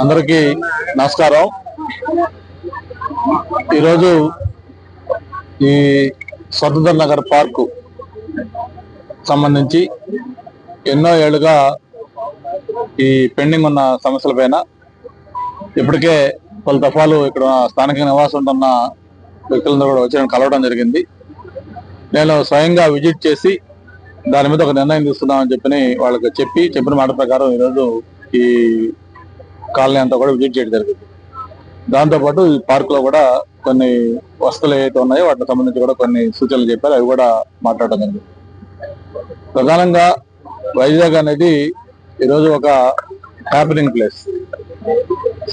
అందరికీ నమస్కారం. ఈరోజు ఈ స్వతంత్ర నగర్ పార్కు సంబంధించి ఎన్నో ఏళ్ళుగా ఈ పెండింగ్ ఉన్న సమస్యల పైన ఇప్పటికే పలు దఫాలు ఇక్కడ స్థానిక నివాసం ఉంటున్న వ్యక్తులందరూ కూడా వచ్చి కలవడం జరిగింది. నేను స్వయంగా విజిట్ చేసి దాని మీద ఒక నిర్ణయం తీసుకుందామని చెప్పి వాళ్ళకి చెప్పి చెప్పిన మాట ప్రకారం ఈరోజు ఈ కాలనీ అంతా కూడా విజిట్ చేయడం జరిగింది. దాంతోపాటు ఈ పార్క్లో కూడా కొన్ని వస్తువులు ఏవైతే ఉన్నాయో వాటికి సంబంధించి కూడా కొన్ని సూచనలు చెప్పారు. అవి కూడా మాట్లాడడం జరిగింది. ప్రధానంగా వైజాగ్ అనేది ఈరోజు ఒక హ్యాపెనింగ్ ప్లేస్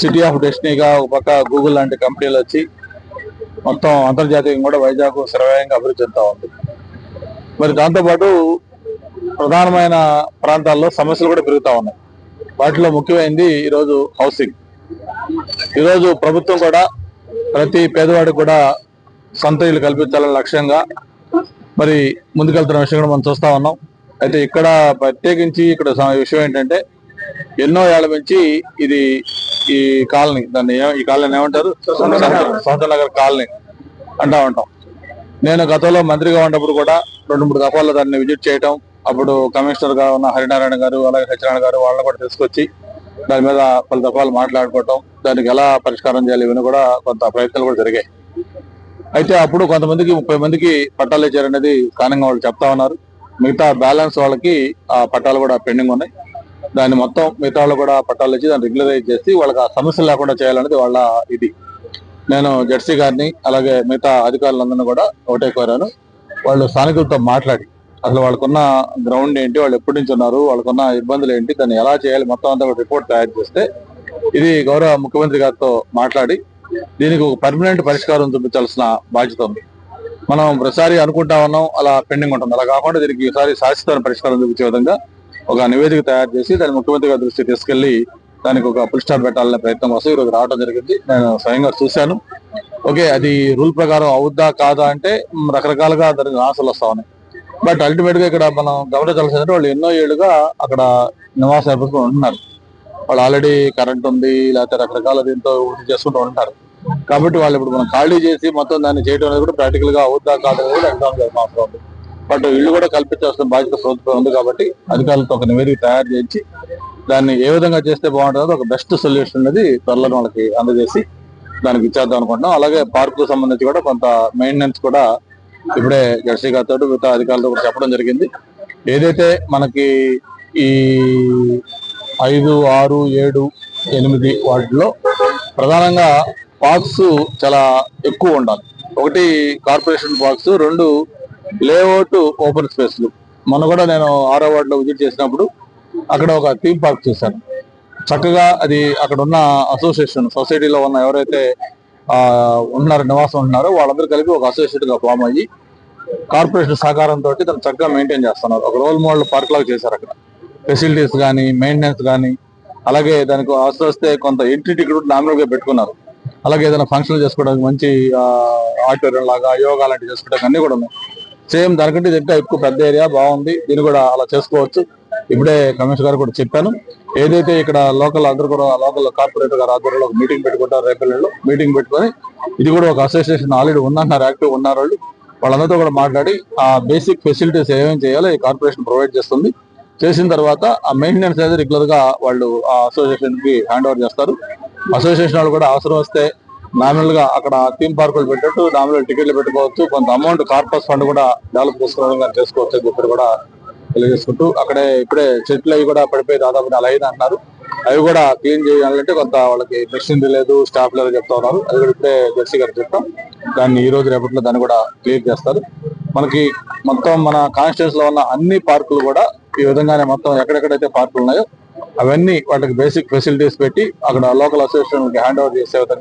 సిటీ ఆఫ్ డెస్టినీగా ఒక పక్క గూగుల్ లాంటి కంపెనీలు వచ్చి మొత్తం అంతర్జాతీయంగా కూడా వైజాగ్ శ్రవ్యంగా అభివృద్ధి చెందుతూ ఉంది. మరి దాంతోపాటు ప్రధానమైన ప్రాంతాల్లో సమస్యలు కూడా పెరుగుతూ ఉన్నాయి. వాటిలో ముఖ్యమైనది ఈరోజు హౌసింగ్. ఈరోజు ప్రభుత్వం కూడా ప్రతి పేదవాడికి కూడా సొంత ఇల్లు కల్పించాలని లక్ష్యంగా మరి ముందుకెళ్తున్న విషయం కూడా మనం చూస్తా ఉన్నాం. అయితే ఇక్కడ ప్రత్యేకించి ఇక్కడ విషయం ఏంటంటే ఎన్నో ఏళ్ళ నుంచి ఇది ఈ కాలనీ దాన్ని ఈ కాలనీ ఏమంటారు? సొంత నగర్ కాలనీ అంటా ఉంటాం. నేను గతంలో మంత్రిగా ఉన్నప్పుడు కూడా రెండు మూడు దఫాల్లో దాన్ని విజిట్ చేయటం అప్పుడు కమిషనర్గా ఉన్న హరినారాయణ గారు అలాగే సత్యనారాయణ గారు వాళ్ళని కూడా తీసుకొచ్చి దాని మీద పలు దఫాలు మాట్లాడుకోవటం దానికి ఎలా పరిష్కారం చేయాలి ఇవన్నీ కూడా కొంత ప్రయత్నాలు కూడా జరిగాయి. అయితే అప్పుడు కొంతమందికి ముప్పై మందికి పట్టాలు ఇచ్చారనేది స్థానికంగా వాళ్ళు చెప్తా ఉన్నారు. మిగతా బ్యాలెన్స్ వాళ్ళకి ఆ పట్టాలు కూడా పెండింగ్ ఉన్నాయి. దాన్ని మొత్తం మిగతా వాళ్ళు కూడా పట్టాలు ఇచ్చి దాన్ని రెగ్యులరైజ్ చేసి వాళ్ళకి ఆ సమస్యలు లేకుండా చేయాలనేది వాళ్ళ ఇది. నేను జెడ్సీ గారిని అలాగే మిగతా అధికారులందరినీ కూడా ఒకటే కోరాను. వాళ్ళు స్థానికులతో మాట్లాడి అసలు వాళ్ళకున్న గ్రౌండ్ ఏంటి వాళ్ళు ఎప్పటి నుంచి ఉన్నారు వాళ్ళకున్న ఇబ్బందులు ఏంటి దాన్ని ఎలా చేయాలి మొత్తం అంతా రిపోర్ట్ తయారు చేస్తే ఇది గౌరవ ముఖ్యమంత్రి గారితో మాట్లాడి దీనికి ఒక పర్మనెంట్ పరిష్కారం చూపించాల్సిన బాధ్యత ఉంది. మనం ప్రతిసారి అనుకుంటా ఉన్నాం అలా పెండింగ్ ఉంటుంది. అలా కాకుండా దీనికి ఈసారి శాశ్వతమైన పరిష్కారం చూపించే విధంగా ఒక నివేదిక తయారు చేసి దాన్ని ముఖ్యమంత్రి గారి దృష్టికి తీసుకెళ్ళి దానికి ఒక ఫుల్ స్టాప్ పెట్టాలనే ప్రయత్నం కోసం ఈరోజు రావడం జరిగింది. నేను స్వయంగా చూశాను. ఓకే అది రూల్ ప్రకారం అవుద్దా కాదా అంటే రకరకాలుగా దానికి ఆశలు వస్తా ఉన్నాయి. బట్ అల్టిమేట్గా ఇక్కడ మనం గమనించాల్సిందంటే వాళ్ళు ఎన్నో ఏళ్ళుగా అక్కడ నివాసం ఏర్పడుకుని ఉంటున్నారు. వాళ్ళు ఆల్రెడీ కరెంట్ ఉంది లేకపోతే రకరకాల దీంతో చేసుకుంటూ ఉంటారు. కాబట్టి వాళ్ళు ఇప్పుడు మనం ఖాళీ చేసి మొత్తం దాన్ని చేయడం అనేది కూడా ప్రాక్టికల్గా అవుద్దా కాదు అనేది కూడా ఎగ్జామ్ అవసరం ఉంది బట్ ఇల్లు కూడా కల్పించాల్సిన బాధ్యత ప్రభుత్వం ఉంది కాబట్టి అధికారులతో ఒక నివేదిక తయారు చేయించి దాన్ని ఏ విధంగా చేస్తే బాగుంటుందో ఒక బెస్ట్ సొల్యూషన్ అనేది త్వరలో వాళ్ళకి అందజేసి దానికి ఇచ్చేద్దాం అనుకుంటున్నాం. అలాగే పార్కు సంబంధించి కూడా కొంత మెయింటెనెన్స్ కూడా ఇప్పుడే జడ్సీ గారితో మిగతా అధికారులతో కూడా చెప్పడం జరిగింది. ఏదైతే మనకి ఈ ఐదు ఆరు ఏడు ఎనిమిది వాటిలో ప్రధానంగా పార్క్స్ చాలా ఎక్కువ ఉండాలి. ఒకటి కార్పొరేషన్ పార్క్స్ రెండు లేఅవుట్ ఓపెన్ స్పేస్లు. మొన్న కూడా నేను ఆరో వార్డులో విజిట్ చేసినప్పుడు అక్కడ ఒక థీమ్ పార్క్ చూశాను చక్కగా అది అక్కడ ఉన్న అసోసియేషన్ సొసైటీలో ఉన్న ఎవరైతే ఆ, నివాసం ఉంటున్నారో వాళ్ళందరూ కలిపి ఒక అసోసియేట్గా ఫామ్ అయ్యి కార్పొరేషన్ సహకారంతో దాన్ని చక్కగా మెయింటైన్ చేస్తున్నారు. ఒక రోల్ మోడల్ పార్క్ లాగా చేశారు అక్కడ. ఫెసిలిటీస్ కానీ మెయింటెనెన్స్ కానీ అలాగే దానికి అవసరం వస్తే కొంత ఎంట్రీ టికెట్ నామినల్గా పెట్టుకున్నారు. అలాగే ఏదైనా ఫంక్షన్ చేసుకోవడానికి మంచి ఆడిటోరియం లాగా యోగా లాంటివి చేసుకోవడానికి అన్ని కూడా ఉన్నాయి. సేమ్ దానికంటే ఇది ఇంకా ఎక్కువ పెద్ద ఏరియా బాగుంది. దీన్ని కూడా అలా చేసుకోవచ్చు. ఇప్పుడే కమిషనర్ గారు కూడా చెప్పాను. ఏదైతే ఇక్కడ లోకల్ అందరూ కూడా లోకల్ కార్పొరేటర్ గారు ఆధ్వర్యంలో ఒక మీటింగ్ పెట్టుకుంటారు రేపల్లెలో మీటింగ్ పెట్టుకొని ఇది కూడా ఒక అసోసియేషన్ ఆల్రెడీ ఉందన్నారు యాక్టివ్ ఉన్నారు వాళ్ళు. వాళ్ళందరితో కూడా మాట్లాడి ఆ బేసిక్ ఫెసిలిటీస్ ఏమేమి చేయాలో ఈ కార్పొరేషన్ ప్రొవైడ్ చేస్తుంది. చేసిన తర్వాత ఆ మెయింటెనెన్స్ అనేది రెగ్యులర్గా వాళ్ళు ఆ అసోసియేషన్కి హ్యాండ్ ఓవర్ చేస్తారు. అసోసియేషన్ వాళ్ళు కూడా అవసరం వస్తే నామినల్గా అక్కడ థీమ్ పార్కులు పెట్టట్టు నామినల్ టికెట్లు పెట్టుకోవచ్చు. కొంత అమౌంట్ కార్పస్ ఫండ్ కూడా డెవలప్ చేసుకోవడం చేసుకోవచ్చు అని చెప్పి కూడా తెలియజేసుకుంటూ అక్కడే ఇప్పుడే చెట్లు అవి కూడా పడిపోయి దాదాపు నెల అయింది అంటున్నారు. అవి కూడా క్లీన్ చేయాలంటే కొంత వాళ్ళకి మెషిన్ లేదు స్టాఫ్ లేదు చెప్తా ఉన్నారు. అది కూడా ఇప్పుడే జెర్సీ గారు చెప్తాం దాన్ని ఈ రోజు రేపట్లో దాన్ని కూడా క్లియర్ చేస్తారు. మనకి మొత్తం మన కాన్స్టిట్యూన్స్లో ఉన్న అన్ని పార్కులు కూడా ఈ విధంగానే మొత్తం ఎక్కడెక్కడైతే పార్కులు ఉన్నాయో అవన్నీ వాటికి బేసిక్ ఫెసిలిటీస్ పెట్టి అక్కడ లోకల్ అసోసియేషన్ హ్యాండ్ ఓవర్ చేసే